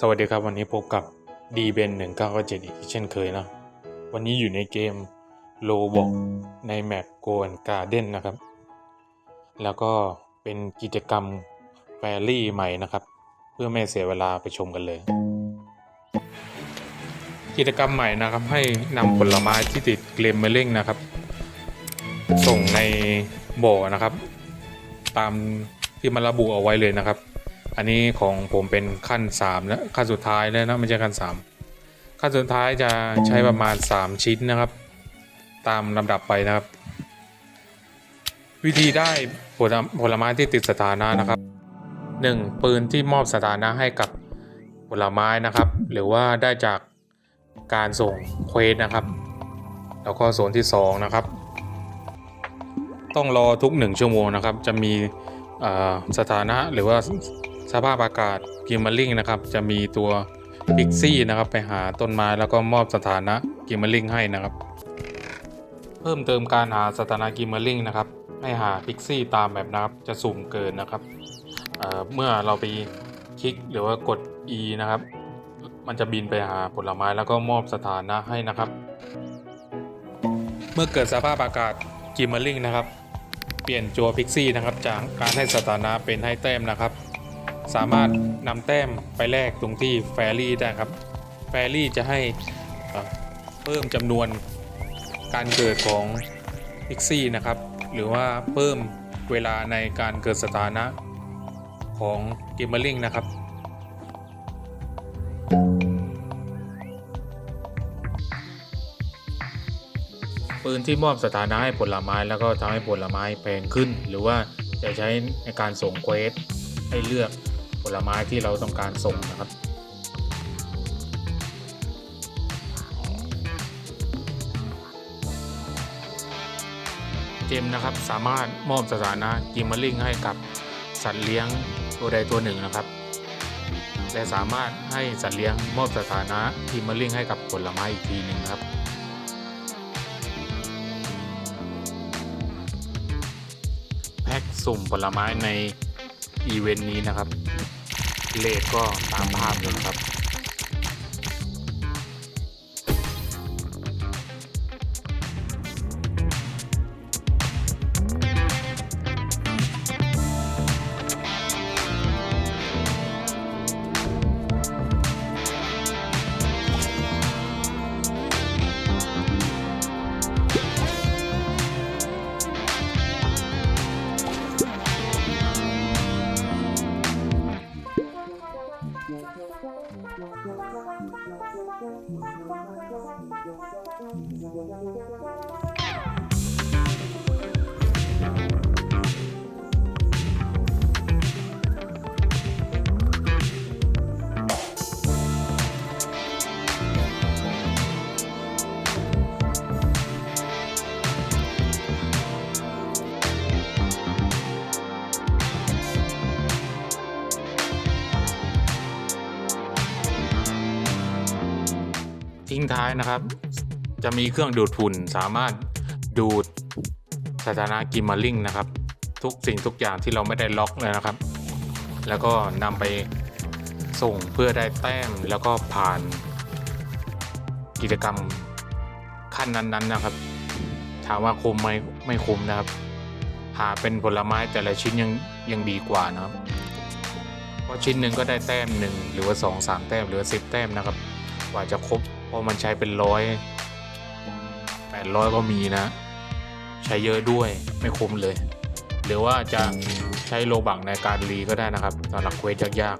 สวัสดีครับวันนี้พบกับ d b e n 1997อีกเช่นเคยเนะ วันนี้อยู่ในเกม r o b o x ในแมป Go and Garden นะครับ แล้วก็เป็นกิจกรรมแฟรี่ใหม่นะครับ เพื่อไม่เสียเวลาไปชมกันเลย กิจกรรมใหม่นะครับให้นำผลไม้ที่ติดเกลมเมอร์ลิงนะครับ ส่งในบ่อนะครับ ตามที่มันระบุเอาไว้เลยนะครับ อันนี้ของผมเป็นขั้น3แล้วขั้นสุดท้ายแล้วนะไม่ใช่ขั้น 3 ขั้นสุดท้ายจะใช้ประมาณ 3 ชิ้นนะครับ ตามลำดับไปนะครับ วิธีได้ผลผลไม้ที่ติดสถานะนะครับ 1. ปืนที่มอบสถานะให้กับผลไม้นะครับ หรือว่าได้จากการส่งเควสนะครับ แล้วก็ส่วนที่ 2 นะครับ ต้องรอทุก 1 ชั่วโมงนะครับ จะมีสถานะหรือว่า สภาพอากาศกิมม r ลิงนะครับ จะมีตัวพิกซี่นะครับไปหาต้นไม้แล้วก็มอบสถานะกิมม r ลิงให้นะครับ เพิ่มเติมการหาสถานะกิมม r ลิงนะครับ ให้หาพิกซี่ตามแบบนะครับจะสุ่มเกินนะครับเเมื่อเราไปคลิกหรือว่ากด E นะครับ มันจะบินไปหาผลไม้แล้วก็มอบสถานะให้นะครับ เมื่อเกิดสภาพอากาศกิมม r ลิงนะครับ เปลี่ยนจัวพิกซี่นะครับจากการให้สถานะเป็นให้แต้มนะครับ สามารถนำแต้มไปแลกตรงที่แฟรี่ได้ครับ แฟรี่จะให้เพิ่มจำนวนการเกิดของพิกซี่นะครับ หรือว่าเพิ่มเวลาในการเกิดสถานะของกิมเมอร์ลิงนะครับปืนที่มอบสถานะให้ผลไม้แล้วก็ทำให้ผลไม้แพงขึ้น หรือว่าจะใช้ในการส่งเควสให้เลือก ลไม้ที่เราต้องการส่งนะครับ เกมนะครับสามารถมอบสถานะกิมเมอร์ลิงให้กับสัตว์เลี้ยงตัวใดตัวหนึ่งนะครับ และสามารถให้สัตว์เลี้ยงมอบสถานะกิมเมอร์ลิงให้กับผลไม้อีกทีหนึ่งนะครับแพ็กสุ่มผลไม้ในอีเวนต์นี้นะครับ เลขก็ตามภาพเลยครับ ทิ้งท้ายนะครับ จะมีเครื่องดูดฝุ่นสามารถดูดสถานะกิมมาลิงนะครับ ทุกสิ่งทุกอย่างที่เราไม่ได้ล็อกเลยนะครับ แล้วก็นำไปส่งเพื่อได้แต้มแล้วก็ผ่านกิจกรรมขั้นนั้นๆนะครับ ถามว่าคุ้มไหมไม่คุ้มนะครับ หาเป็นผลไม้แต่ละชิ้นยังยังดีกว่านะครับ เพราะชิ้นหนึ่งก็ได้แต้มหนึ่งหรือว่าสองสามแต้มหรือสิบแต้มนะครับ กว่าจะครบเพราะมันใช้เป็นร้อย แปดร้อยก็มีนะ ใช้เยอะด้วยไม่คุ้มเลย หรือว่าจะใช้โลบังในการรีก็ได้นะครับสำหรับเควสยาก